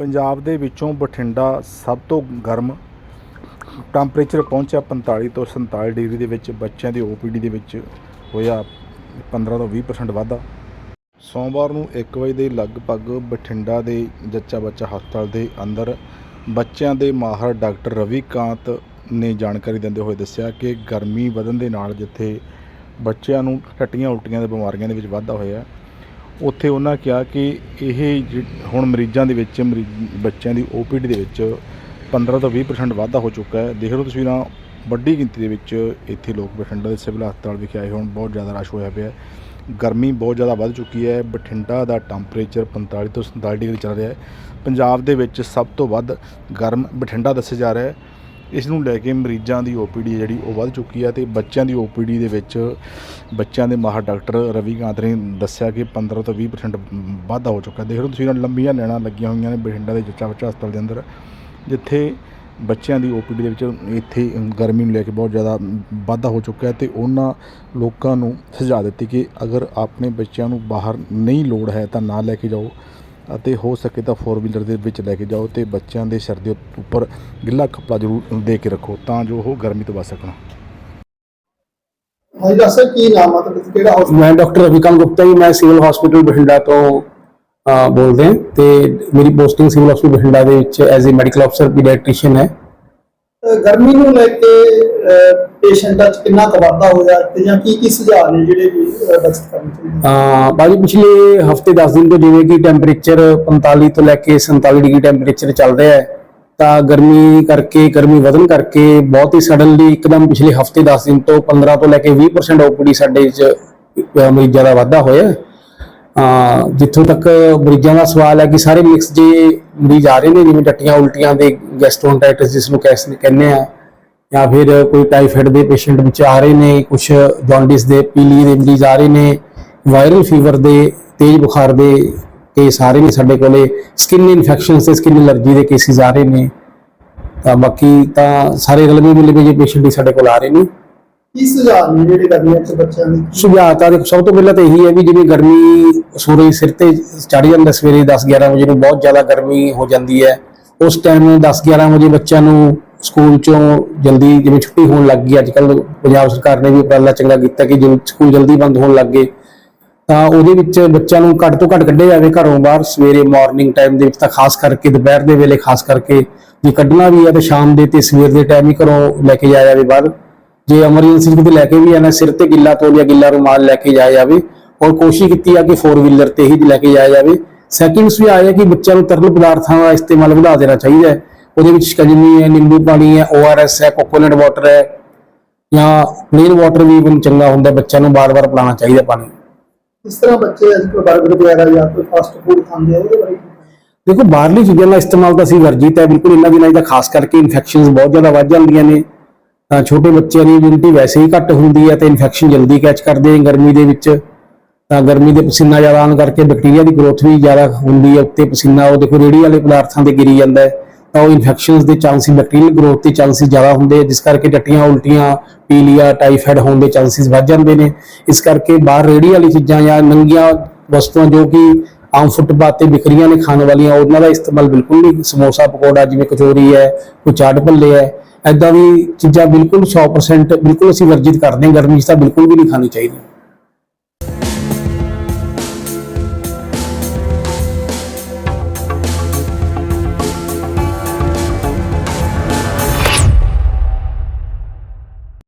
ਪੰਜਾਬ ਦੇ ਵਿੱਚੋਂ ਬਠਿੰਡਾ ਸਭ ਤੋਂ ਗਰਮ ਟੈਂਪਰੇਚਰ ਪਹੁੰਚਿਆ 45 ਤੋਂ 47 ਡਿਗਰੀ ਦੇ ਵਿੱਚ, ਬੱਚਿਆਂ ਦੀ ਓਪੀਡੀ ਦੇ ਵਿੱਚ ਹੋਇਆ 15 ਤੋਂ 20% ਵਾਧਾ। ਸੋਮਵਾਰ ਨੂੰ 1 ਵਜੇ ਦੇ ਲਗਭਗ ਬਠਿੰਡਾ ਦੇ ਜੱਚਾ ਬੱਚਾ ਹਸਪਤਾਲ ਦੇ ਅੰਦਰ ਬੱਚਿਆਂ ਦੇ ਮਾਹਰ ਡਾਕਟਰ ਰਵੀਕਾਂਤ ਨੇ ਜਾਣਕਾਰੀ ਦਿੰਦੇ ਹੋਏ ਦੱਸਿਆ ਕਿ ਗਰਮੀ ਵਧਣ ਦੇ ਨਾਲ ਜਿੱਥੇ ਬੱਚਿਆਂ ਨੂੰ ਟੱਟੀਆਂ ਉਲਟੀਆਂ ਦੇ ਬਿਮਾਰੀਆਂ ਦੇ ਵਿੱਚ ਵਾਧਾ ਹੋਇਆ ਉੱਥੇ ਉਹਨਾਂ ਕਿਹਾ ਕਿ ਇਹ ਜਿ- ਹੁਣ ਮਰੀਜ਼ਾਂ ਦੇ ਵਿੱਚ, ਮਰੀਜ਼, ਬੱਚਿਆਂ ਦੀ ਓਪੀਡੀ ਦੇ ਵਿੱਚ 15 ਤੋਂ 20% ਵਾਧਾ ਹੋ ਚੁੱਕਾ ਹੈ। ਦੇਖ ਲਓ ਤਸਵੀਰਾਂ ਵੱਡੀ ਗਿਣਤੀ ਦੇ ਵਿੱਚ ਇੱਥੇ ਲੋਕ ਬਠਿੰਡਾ ਦੇ ਸਿਵਲ ਹਸਪਤਾਲ ਵਿਖੇ ਆਏ ਹੁਣ। ਬਹੁਤ ਜ਼ਿਆਦਾ ਰਸ਼ ਹੋਇਆ ਪਿਆ ਹੈ। ਗਰਮੀ ਬਹੁਤ ਜ਼ਿਆਦਾ ਵੱਧ ਚੁੱਕੀ ਹੈ। ਬਠਿੰਡਾ ਦਾ ਟੈਂਪਰੇਚਰ 45 ਤੋਂ 47 ਡਿਗਰੀ ਚੱਲ ਰਿਹਾ ਹੈ। ਪੰਜਾਬ ਦੇ ਵਿੱਚ ਸਭ ਤੋਂ ਵੱਧ ਗਰਮ ਬਠਿੰਡਾ ਦੱਸਿਆ ਜਾ ਰਿਹਾ ਹੈ। ਇਸ ਨੂੰ ਲੈ ਕੇ ਮਰੀਜ਼ਾਂ ਦੀ ਓਪੀਡੀ ਜਿਹੜੀ ਉਹ ਵੱਧ ਚੁੱਕੀ ਹੈ ਤੇ ਬੱਚਿਆਂ ਦੀ ਓਪੀਡੀ ਦੇ ਵਿੱਚ ਬੱਚਿਆਂ ਦੇ ਮਾਹਰ ਡਾਕਟਰ ਰਵੀਕਾਂਤ ਨੇ ਦੱਸਿਆ ਕਿ 15 ਤੋਂ 20% ਵਾਧਾ ਹੋ ਚੁੱਕਾ ਦੇਖ ਲਓ ਤੁਸੀਂ ਲੰਬੀਆਂ ਲੈਣਾ ਲੱਗੀਆਂ ਹੋਈਆਂ ਨੇ ਬਠਿੰਡਾ ਦੇ ਜੱਚਾ ਬੱਚਾ ਹਸਪਤਾਲ ਦੇ ਅੰਦਰ, ਜਿੱਥੇ ਬੱਚਿਆਂ ਦੀ ਓਪੀਡੀ ਦੇ ਵਿੱਚ ਇੱਥੇ ਗਰਮੀ ਨੂੰ ਲੈ ਕੇ ਬਹੁਤ ਜ਼ਿਆਦਾ ਵਾਧਾ ਹੋ ਚੁੱਕਾ ਹੈ ਤੇ ਉਹਨਾਂ ਲੋਕਾਂ ਨੂੰ ਸੁਝਾਅ ਦਿੱਤੀ ਕਿ ਅਗਰ ਆਪਣੇ ਬੱਚਿਆਂ ਨੂੰ ਬਾਹਰ ਨਹੀਂ ਲੋੜ ਹੈ ਤਾਂ ਨਾ ਲੈ ਕੇ ਜਾਓ। ਅਤੇ ਹੋ ਸਕੇ ਤਾਂ 4 ਵੀਲਰ ਦੇ ਵਿੱਚ ਲੈ ਕੇ ਜਾਓ ਤੇ ਬੱਚਿਆਂ ਦੇ ਸਿਰ ਦੇ ਉੱਪਰ ਗਿੱਲਾ ਕੱਪੜਾ ਜ਼ਰੂਰ ਦੇ ਕੇ ਰੱਖੋ ਤਾਂ ਜੋ ਉਹ ਗਰਮੀ ਤੋਂ ਬਚ ਸਕਣ। ਹਾਂਜੀ ਦੱਸੋ ਕੀ ਨਾਮ ਆ ਤੁਹਾਡਾ ਕਿਹੜਾ ਹਸਪਤਾਲ ਮੈਂ ਡਾਕਟਰ ਰਵੀਕਾਂਤ ਗੁਪਤਾ ਜੀ ਮੈਂ ਸਿਵਲ ਹਸਪੀਟਲ ਬਠਿੰਡਾ ਤੋਂ ਬੋਲਦੇ ਹਾਂ ਤੇ ਮੇਰੀ ਪੋਸਟਿੰਗ ਸਿਵਲ ਹਸਪੀਟਲ ਬਠਿੰਡਾ ਦੇ ਵਿੱਚ ਐਜ਼ ਅ ਮੈਡੀਕਲ ਅਫਸਰ ਪੀਡੀਆਟ੍ਰੀਸ਼ੀਅਨ ਹੈ। ਗਰਮੀ ਨੂੰ ਲੈ ਕੇ ਪੇਸ਼ੈਂਟਾਂ 'ਚ ਕਿੰਨਾ ਕੁ ਵਾਧਾ ਹੋਇਆ ਤੇ ਜਾਂ ਕੀ ਕੀ ਸੁਝਾਅ ਨੇ ਜਿਹੜੇ ਵੀ ਅਹ, ਕਰਨੇ ਚਾਹੀਦੇ ਅਹ, ਬਾਜੀ ਪਿਛਲੇ ਹਫ਼ਤੇ 10 ਦਿਨ ਤੋਂ ਜਿਵੇਂ ਕਿ ਟੈਂਪਰੇਚਰ 45 ਤੋਂ ਲੈ ਕੇ 47 ਡਿਗਰੀ ਟੈਂਪਰੇਚਰ ਚੱਲ ਰਿਹਾ ਹੈ ਤਾਂ ਗਰਮੀ ਕਰਕੇ ਗਰਮੀ ਵਧਣ ਕਰਕੇ ਬਹੁਤ ਹੀ ਸਡਨਲੀ ਇੱਕਦਮ ਪਿਛਲੇ ਹਫ਼ਤੇ 10 ਦਿਨ ਤੋਂ 15 ਤੋਂ ਲੈ ਕੇ 20% ਓਪੀਡੀ ਸਾਡੇ ਚ ਮਰੀਜ਼ਾਂ ਦਾ ਵਾਧਾ ਹੋਇਆ ਹੈ। ਜਿੱਥੋਂ ਤੱਕ ਮਰੀਜ਼ਾਂ ਦਾ ਸਵਾਲ ਹੈ ਕਿ ਸਾਰੇ ਮਿਕਸ ਜੇ ਮਰੀਜ਼ ਆ ਰਹੇ ਨੇ, ਜਿਵੇਂ ਟੱਟੀਆਂ ਉਲਟੀਆਂ ਦੇ ਗੈਸਟ੍ਰੋਇੰਟਾਈਟਿਸ ਜਿਸ ਨੂੰ ਕਹਿ ਕਹਿੰਦੇ ਆ। ਜਾਂ ਫਿਰ ਕੋਈ ਟਾਈਫਾਇਡ ਦੇ ਪੇਸ਼ੈਂਟ ਵਿੱਚ ਆ ਰਹੇ ਨੇ ਕੁਝ ਜੌਂਡਿਸ ਦੇ ਪੀਲੀ ਦੇ ਮਰੀਜ਼ ਆ ਰਹੇ ਨੇ ਵਾਇਰਲ ਫੀਵਰ ਦੇ, ਤੇਜ਼ ਬੁਖਾਰ ਦੇ ਕੇਸ ਆ ਰਹੇ ਨੇ ਸਾਡੇ ਕੋਲੇ। ਸਕਿਨ ਇਨਫੈਕਸ਼ਨ ਤੇ ਸਕਿਨ ਐਲਰਜੀ ਦੇ ਕੇਸਿਸ ਆ ਰਹੇ ਨੇ। ਤਾਂ ਬਾਕੀ ਤਾਂ ਸਾਰੇ ਰਲਵੇਂ ਮਿਲੇ ਜੇ ਪੇਸ਼ੈਂਟ ਹੀ ਸਾਡੇ ਕੋਲ ਆ ਰਹੇ ਨੇ। ਕੀ ਸੁਝਾਅ ਨੇ ਜਿਹੜੇ ਗਰਮੀਆਂ 'ਚ ਬੱਚਿਆਂ ਦੇ? ਸੁਝਾਅ ਤਾਂ ਦੇਖੋ, ਸਭ ਤੋਂ ਪਹਿਲਾਂ ਤਾਂ ਇਹੀ ਹੈ ਵੀ ਜਿਵੇਂ ਗਰਮੀ ਸੂਰਜ ਸਿਰ ਤੇ ਚੜ ਜਾਂਦਾ, ਸਵੇਰੇ 10-11 ਵਜੇ ਨੂੰ ਬਹੁਤ ਜ਼ਿਆਦਾ ਗਰਮੀ ਹੋ ਜਾਂਦੀ ਹੈ। ਉਸ ਟਾਈਮ 10-11 ਵਜੇ ਬੱਚਿਆਂ ਨੂੰ ਸਕੂਲ ਚੋਂ ਜਲਦੀ ਜਿਵੇਂ ਛੁੱਟੀ ਹੋਣ ਲੱਗ ਗਈ ਅੱਜ ਕੱਲ ਪੰਜਾਬ ਸਰਕਾਰ ਨੇ ਵੀ ਉਪਰਾਲਾ ਚੰਗਾ ਕੀਤਾ ਕਿ ਜਲ- ਸਕੂਲ ਜਲਦੀ ਬੰਦ ਹੋਣ ਲੱਗ ਗਏ। ਤਾਂ ਉਹਦੇ ਵਿੱਚ ਬੱਚਿਆਂ ਨੂੰ ਘੱਟ ਤੋਂ ਘੱਟ ਕੱਢਿਆ ਜਾਵੇ ਘਰੋਂ ਬਾਹਰ, ਸਵੇਰੇ ਮਾਰਨਿੰਗ ਟਾਈਮ ਦੇ ਵਿੱਚ ਤਾਂ ਖਾਸ ਕਰਕੇ ਦੁਪਹਿਰ ਦੇ ਵੇਲੇ ਖਾਸ ਕਰਕੇ ਜੇ ਕੱਢਣਾ ਵੀ ਹੈ ਤਾਂ ਸ਼ਾਮ ਦੇ ਤੇ ਸਵੇਰ ਦੇ ਟਾਈਮ ਹੀ ਘਰੋਂ ਲੈ ਕੇ ਜਾਇਆ ਜਾਵੇ ਬਾਹਰ। ਜੇ ਐਮਰਜੈਂਸੀ ਕਿਤੇ ਲੈ ਕੇ ਵੀ ਆਣਾ ਸਿਰ ਤੇ ਗਿੱਲਾ ਤੋਲ ਜਾਂ ਗਿੱਲਾ ਰੁਮਾਲ ਲੈ ਕੇ ਜਾਇਆ ਜਾਵੇ ਔਰ ਕੋਸ਼ਿਸ਼ ਕੀਤੀ ਆ ਕਿ 4 ਵੀਲਰ ਤੇ ਹੀ ਲੈ ਕੇ ਜਾਇਆ ਜਾਵੇ ਸੈਕਿੰਡਸ ਵੀ ਆਇਆ ਕਿ ਬੱਚਿਆਂ ਨੂੰ ਤਰਲ ਪਦਾਰਥਾਂ ਦਾ ਇਸਤੇਮਾਲ ਵਧਾ ਦੇਣਾ ਚਾਹੀਦਾ ਹੈ। ਉਹਦੇ ਵਿੱਚ ਸ਼ਿਕੰਜਵੀ ਹੈ ਨਿੰਬੂ ਪਾਣੀ ਹੈ ORS ਹੈ ਕੋਕੋਨਟ ਵਾਟਰ ਹੈ ਜਾਂ ਪਲੇਨ ਵਾਟਰ ਵੀ even ਚੰਗਾ ਹੁੰਦਾ ਬੱਚਿਆਂ ਨੂੰ ਬਾਰ-ਬਾਰ ਪਿਲਾਉਣਾ ਚਾਹੀਦਾ ਪਾਣੀ। ਇਸ ਤਰ੍ਹਾਂ ਬੱਚੇ ਅੱਜ ਕੱਲ੍ਹ 버ਗਰ ਵਗੈਰਾ ਜਾਂ ਕੋਈ ਫਾਸਟ ਫੂਡ ਖਾਂਦੇ ਆ ਉਹਦੇ ਬਾਰੇ? ਦੇਖੋ ਬਾਹਰਲੀ ਚੀਜ਼ਾਂ ਦਾ ਇਸਤੇਮਾਲ ਤਾਂ ਅਸੀਂ ਵਰਜਿਤ ਹੈ ਬਿਲਕੁਲ ਇਹਨਾਂ ਦਿਨਾਂ ਤਾਂ ਖਾਸ ਕਰਕੇ ਇਨਫੈਕਸ਼ਨਸ ਬਹੁਤ ਜ਼ਿਆਦਾ ਵੱਧ ਜਾਂਦੀਆਂ ਨੇ। ਤਾਂ ਛੋਟੇ ਬੱਚਿਆਂ ਦੀ ਇਮਿਊਨਿਟੀ ਵੈਸੇ ਹੀ ਘੱਟ ਹੁੰਦੀ ਹੈ ਤੇ ਇਨਫੈਕਸ਼ਨ ਜਲਦੀ ਕੈਚ ਕਰਦੇ ਨੇ ਗਰਮੀ ਦੇ ਵਿੱਚ। ਤਾਂ ਗਰਮੀ ਦੇ ਪਸੀਨਾ ਜ਼ਿਆਦਾ ਆਉਣ ਕਰਕੇ ਬੈਕਟੀਰੀਆ ਦੀ ਗਰੋਥ ਵੀ ਜ਼ਿਆਦਾ ਹੁੰਦੀ ਹੈ, ਉੱਤੇ ਪਸੀਨਾ, ਉਹ ਦੇਖੋ ਰੇੜੀ ਵਾਲੇ ਪਦਾਰਥਾਂ ਤੇ ਗਿਰੀ ਜਾਂਦਾ ਹੈ, ਤਾਂ ਉਹ ਇਨਫੈਕਸ਼ਨਸ ਦੇ ਚਾਂਸਸ ਬੈਕਟੀਰੀਅਲ ਗਰੋਥ ਦੇ ਚਾਂਸਸ ਜ਼ਿਆਦਾ ਹੁੰਦੇ ਆ ਜਿਸ ਕਰਕੇ ਟੱਟੀਆਂ ਉਲਟੀਆਂ, ਪੀਲੀਆ ਟਾਈਫਾਇਡ ਹੋਣ ਦੇ ਚਾਂਸਸ ਵੱਧ ਜਾਂਦੇ ਨੇ। ਇਸ ਕਰਕੇ ਬਾਹਰ ਰੇੜੀ ਵਾਲੀ ਚੀਜ਼ਾਂ ਜਾਂ ਨੰਗੀਆਂ ਵਸਤੂਆਂ ਜੋ ਕਿ ਆਮ ਫੁੱਟਪਾਥ ਤੇ ਵਿਕਰੀਆਂ ਨੇ ਖਾਣ ਵਾਲੀਆਂ, ਉਹਨਾਂ ਦਾ ਇਸਤੇਮਾਲ ਬਿਲਕੁਲ ਨਹੀਂ। ਸਮੋਸਾ ਪਕੌੜਾ ਜਿਵੇਂ ਕਚੋਰੀ ਹੈ, ਕੋਈ ਚਾਟ ਭੱਲੇ ਹੈ ਐਦਾਂ ਦੀ ਚੀਜ਼ਾਂ ਬਿਲਕੁਲ 100% ਬਿਲਕੁਲ ਅਸੀਂ ਵਰਜਿਤ ਕਰਦੇ ਹਾਂ, ਗਰਮੀ 'ਚ ਤਾਂ ਬਿਲਕੁਲ ਵੀ ਨਹੀਂ ਖਾਣੀ ਚਾਹੀਦੀ।